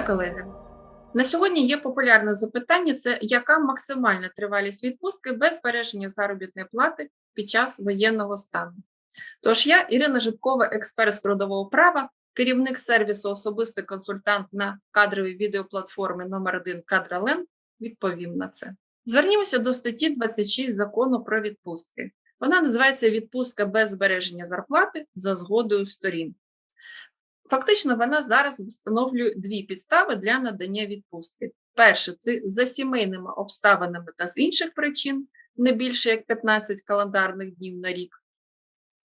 Вітаю, колеги! На сьогодні є популярне запитання: це яка максимальна тривалість відпустки без збереження заробітної плати під час воєнного стану? Тож я, Ірина Житкова, експерт з трудового права, керівник сервісу особистий консультант на кадровій відеоплатформі номер 1 Кадрален, відповім на це. Звернімося до статті 26 закону про відпустки. Вона називається відпустка без збереження зарплати за згодою сторін. Фактично, вона зараз встановлює дві підстави для надання відпустки. Перше, це за сімейними обставинами та з інших причин, не більше як 15 календарних днів на рік.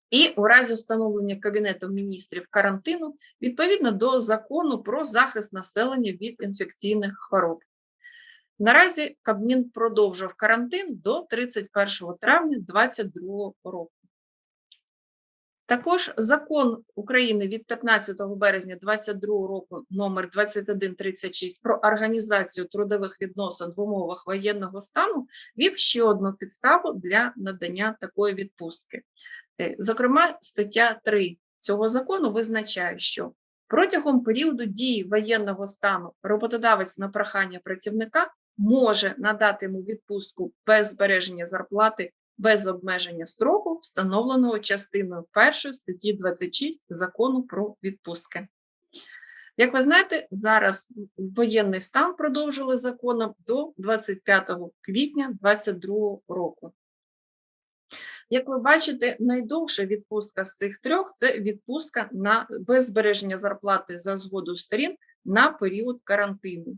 І у разі встановлення Кабінетом міністрів карантину відповідно до закону про захист населення від інфекційних хвороб. Наразі Кабмін продовжив карантин до 31 травня 2022 року. Також закон України від 15 березня 2022 року номер 2136 про організацію трудових відносин в умовах воєнного стану вів ще одну підставу для надання такої відпустки. Е, зокрема, стаття 3 цього закону визначає, що протягом періоду дії воєнного стану роботодавець на прохання працівника може надати йому відпустку без збереження зарплати без обмеження строку, встановленого частиною 1 статті 26 закону про відпустки. Як ви знаєте, зараз воєнний стан продовжили законом до 25 квітня 2022 року. Як ви бачите, найдовша відпустка з цих трьох це відпустка на без збереження зарплати за згоду сторін на період карантину.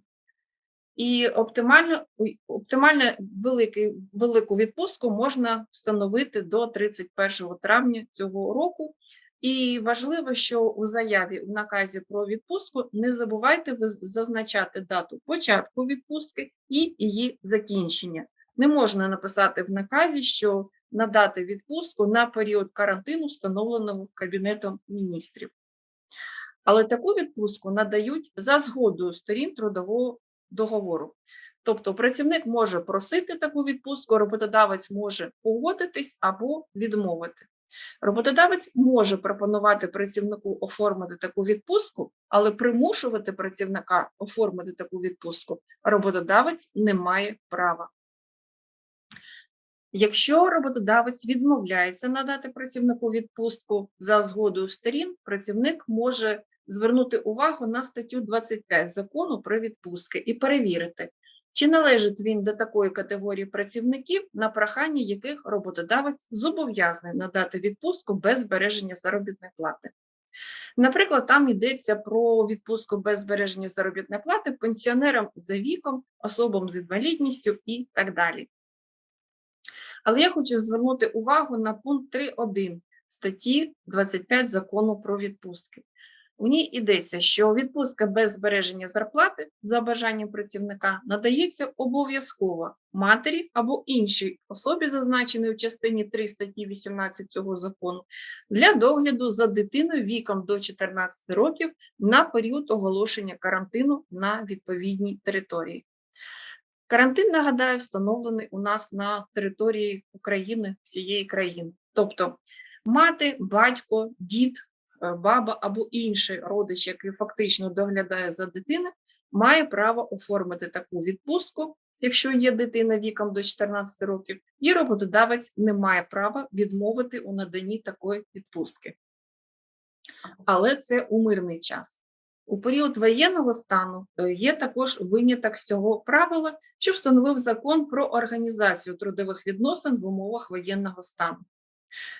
І оптимально оптимально великий, велику відпустку можна встановити до 31 травня цього року. І важливо, що у заяві в наказі про відпустку не забувайте зазначати дату початку відпустки і її закінчення. Не можна написати в наказі, що надати відпустку на період карантину, встановленого Кабінетом міністрів. Але таку відпустку надають за згодою сторін трудового договору. Тобто працівник може просити таку відпустку, роботодавець може погодитись або відмовити. Роботодавець може пропонувати працівнику оформити таку відпустку, але примушувати працівника оформити таку відпустку роботодавець не має права. Якщо роботодавець відмовляється надати працівнику відпустку за згодою сторін, працівник може звернути увагу на статтю 25 закону про відпустки і перевірити, чи належить він до такої категорії працівників, на прохання яких роботодавець зобов'язаний надати відпустку без збереження заробітної плати. Наприклад, там йдеться про відпустку без збереження заробітної плати пенсіонерам за віком, особам з інвалідністю і так далі. Але я хочу звернути увагу на пункт 3.1 статті 25 закону про відпустки. У ній йдеться, що відпустка без збереження зарплати за бажанням працівника надається обов'язково матері або іншій особі, зазначеної в частині 3 статті 18 цього закону, для догляду за дитиною віком до 14 років на період оголошення карантину на відповідній території. Карантин, нагадаю, встановлений у нас на території України всієї країни. Тобто мати, батько, дід, Е, баба або інший родич, який фактично доглядає за дитиною, має право оформити таку відпустку, якщо є дитина віком до 14 років, і роботодавець не має права відмовити у наданні такої відпустки. Але це у мирний час. У період воєнного стану е, є також виняток з цього правила, що встановив закон про організацію трудових відносин в умовах воєнного стану.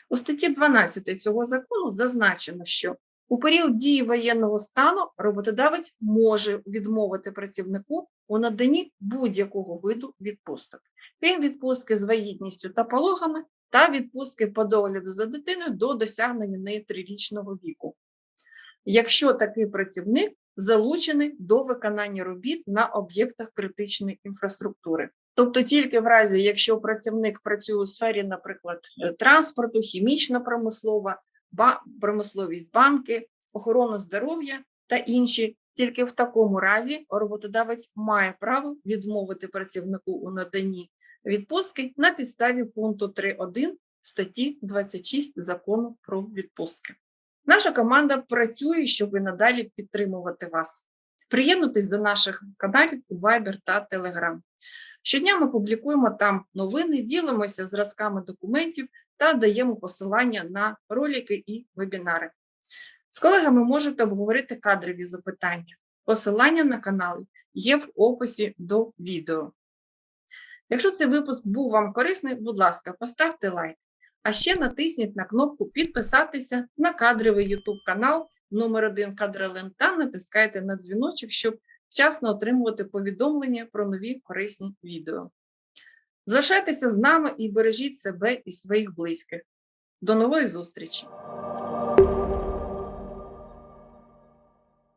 У статті 12 цього закону зазначено, що у період дії воєнного стану роботодавець може відмовити працівнику у наданні будь-якого виду відпусток, крім відпустки з вагітністю та пологами та відпустки по догляду за дитиною до досягнення неї трирічного віку. Якщо такий працівник залучений до виконання робіт на об'єктах критичної інфраструктури. Тобто тільки в разі, якщо працівник працює у сфері, наприклад, е, транспорту, хімічна промислова, промисловість, банки, охорона здоров'я та інші, тільки в такому разі роботодавець має право відмовити працівнику у наданні відпустки на підставі пункту 3.1 статті 26 закону про відпустки. Наша команда працює, щоб надалі підтримувати вас. Приєднуйтесь до наших каналів у Viber та Telegram. Щодня ми публікуємо там новини, ділимося зразками документів та даємо посилання на ролики і вебінари. З колегами можете обговорити кадрові запитання. Посилання на канали є в описі до відео. Якщо цей випуск був вам корисний, будь ласка, поставте лайк. А ще натисніть на кнопку підписатися на кадровий YouTube канал номер 1 Кадрелен та натискайте на дзвіночок, щоб вчасно отримувати повідомлення про нові корисні відео. Залишайтеся з нами і бережіть себе і своїх близьких. До нової зустрічі!